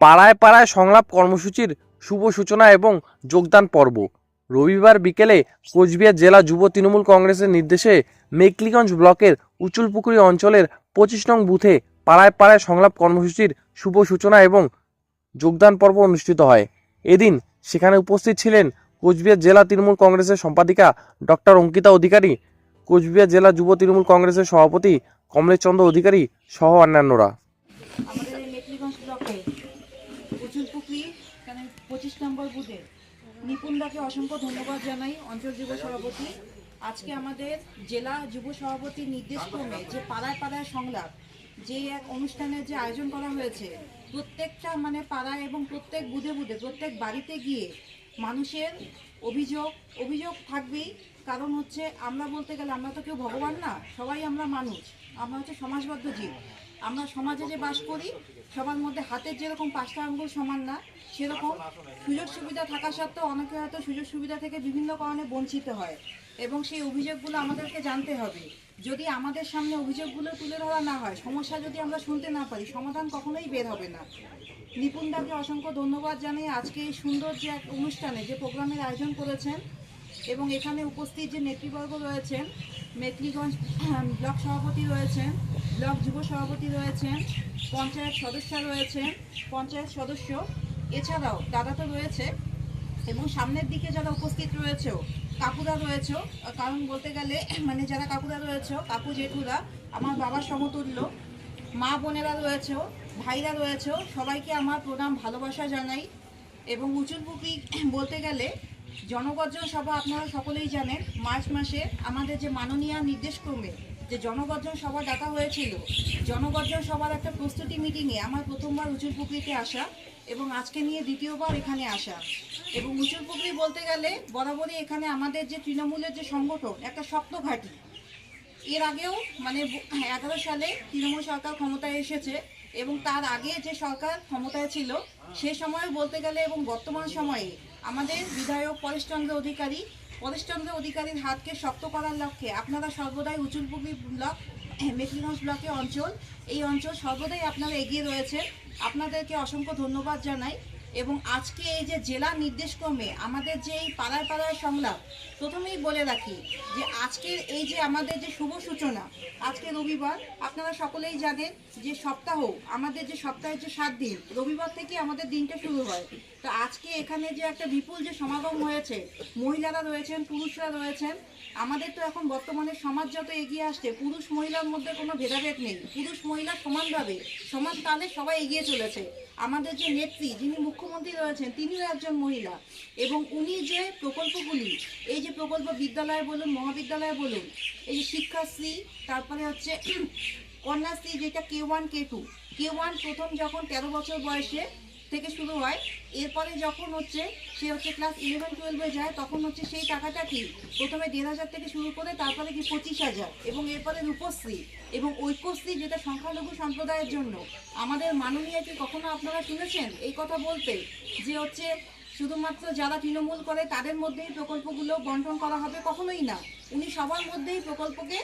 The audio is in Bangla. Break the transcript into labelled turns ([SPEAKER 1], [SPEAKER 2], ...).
[SPEAKER 1] পাড়ায় পাড়ায় সংলাপ কর্মসূচির শুভ সূচনা এবং যোগদান পর্ব। রবিবার বিকেলে কোচবিহার জেলা যুব তৃণমূল কংগ্রেসের নির্দেশে মেকলিগঞ্জ ব্লকের উচুলপুকুরি অঞ্চলের পঁচিশ নং বুথে পাড়ায় পাড়ায় সংলাপ কর্মসূচির শুভ সূচনা এবং যোগদান পর্ব অনুষ্ঠিত হয়। এদিন সেখানে উপস্থিত ছিলেন কোচবিহার জেলা তৃণমূল কংগ্রেসের সম্পাদিকা ডক্টর অঙ্কিতা অধিকারী, কোচবিহার জেলা যুব তৃণমূল কংগ্রেসের সভাপতি কমলেশ চন্দ্র অধিকারী সহ অন্যান্যরা
[SPEAKER 2] আমাদের এই মেটলিগঞ্জ ব্লকে উচুলপুকুরি এখানে পঁচিশ নম্বর বুধে। নিপুণদাকে অসংখ্য ধন্যবাদ জানাই, অঞ্চল যুব সভাপতি। আজকে আমাদের জেলা যুব সভাপতির নির্দেশ ক্রমে যে পাড়ায় পাড়ায় সংলাপ, যে এক অনুষ্ঠানের যে আয়োজন করা হয়েছে, প্রত্যেকটা মানে পাড়ায় এবং প্রত্যেক বুধে বুধে, প্রত্যেক বাড়িতে গিয়ে মানুষের অভিযোগ অভিযোগ থাকবেই। কারণ হচ্ছে, আমরা বলতে গেলে আমরা তো কেউ ভগবান না, সবাই আমরা মানুষ। আমরা হচ্ছে সমাজবদ্ধ জীব। আমরা সমাজে যে বাস করি, সবার মধ্যে হাতের যেরকম পাঁচটা আঙ্গুল সমান না, সেরকম সুযোগ সুবিধা থাকা সত্ত্বেও অনেকে হয়তো সুযোগ সুবিধা থেকে বিভিন্ন কারণে বঞ্চিত হয় এবং সেই অভিযোগগুলো আমাদেরকে জানতে হবে। যদি আমাদের সামনে অভিযোগগুলো তুলে ধরা না হয়, সমস্যা যদি আমরা শুনতে না পারি, সমাধান কখনোই বের হবে না। নিপুণদাকে অসংখ্য ধন্যবাদ জানিয়ে আজকে এই সুন্দর যে এক অনুষ্ঠানে যে প্রোগ্রামের আয়োজন করেছেন এবং এখানে উপস্থিত যে নেতৃবর্গ রয়েছেন মেটলিগঞ্জ ব্লক সভাপতি রয়েছেন ব্লক যুব সভাপতি রয়েছেন, পঞ্চায়েত সদস্য রয়েছেন পঞ্চায়েত সদস্য, এছাড়াও দাদা তো রয়েছে এবং সামনের দিকে যারা উপস্থিত রয়েছেও কাকুরা রয়েছেও কারণ বলতে গেলে মানে যারা কাকুরা রয়েছেও কাকু জেঠুরা, আমার বাবার সমতুল্য, মা বোনেরা রয়েছেও ভাইরা রয়েছেও সবাইকে আমার প্রণাম, ভালোবাসা জানাই এবং উঁচুলপুকুরি বলতে গেলে জনগর্জন সভা আপনারা সকলেই জানেন, মার্চ মাসে আমাদের যে মাননীয় নির্দেশক্রমে যে জনগর্জন সভা ডাকা হয়েছিল, জনগর্জন সভার একটা প্রস্তুতি মিটিংয়ে আমার প্রথমবার উঁচুলপুকুরিতে আসা এবং আজকে নিয়ে দ্বিতীয়বার এখানে আসা। এবং উঁচুলপুকুরি বলতে গেলে বরাবরই এখানে আমাদের যে তৃণমূলের যে সংগঠন, একটা শক্ত ঘাঁটি। এর আগেও মানে এগারো সালে তৃণমূল সরকার ক্ষমতায় এসেছে এবং তার আগে যে সরকার ক্ষমতায় ছিল, সে সময় বলতে গেলে এবং বর্তমান সময়ে আমাদের বিধায়ক পরেশচন্দ্র অধিকারী পরেশচন্দ্র অধিকারীর হাতকে শক্ত করার লক্ষ্যে আপনারা সর্বদাই উচুলপুকুরি ব্লক মেকলিগঞ্জ ব্লকে অঞ্চল। এই অঞ্চল সর্বদাই আপনারা এগিয়ে রয়েছে আপনাদেরকে অসংখ্য ধন্যবাদ জানাই। এবং আজকে এই যে জেলা নির্দেশক্রমে আমাদের যে এই পাড়ায় পাড়ায় সংলাপ, প্রথমেই বলে রাখি যে আজকের এই যে আমাদের যে শুভ সূচনা, আজকে রবিবার, আপনারা সকলেই জানেন যে সপ্তাহ, আমাদের যে সপ্তাহের যে সাত দিন, রবিবার থেকে আমাদের দিনটা শুরু হয়। তো আজকে এখানে যে একটা বিপুল যে সমাগম হয়েছে, মহিলারা রয়েছেন, পুরুষরা রয়েছেন, আমাদের তো এখন বর্তমানে সমাজ যত এগিয়ে আসছে পুরুষ মহিলার মধ্যে কোনো ভেদাভেদ নেই। পুরুষ মহিলা সমানভাবে, সমান তালে সবাই এগিয়ে চলেছে। আমাদের যে নেত্রী যিনি মুখ্যমন্ত্রী রয়েছেন, তিনিও একজন মহিলা। এবং উনি যে প্রকল্পগুলি, এই যে প্রকল্প বিদ্যালয় বলুন, মহাবিদ্যালয় বলুন, এই যে শিক্ষাশ্রী, তারপরে হচ্ছে কন্যাশ্রী, যেটা K one K two K one প্রথম যখন তেরো বছর বয়সে থেকে শুরু হয়। এরপরে যখন হচ্ছে সে হচ্ছে ক্লাস ইলেভেন টুয়েলভে যায়, তখন হচ্ছে সেই টাকাটা কি প্রথমে দেড় হাজার থেকে শুরু করে তারপরে কি পঁচিশ হাজার এবং এরপরে রূপশ্রী এবং ঐক্যশ্রী যেটা সংখ্যালঘু সম্প্রদায়ের জন্য। আমাদের মাননীয় কি কখনো আপনারা শুনেছেন এই কথা বলতে? যে হচ্ছে শুধুমাত্র যারা তৃণমূল করে তাদের মধ্যেই প্রকল্পগুলো বন্টন করা হবে কখনোই না। উনি সবার মধ্যেই প্রকল্পকে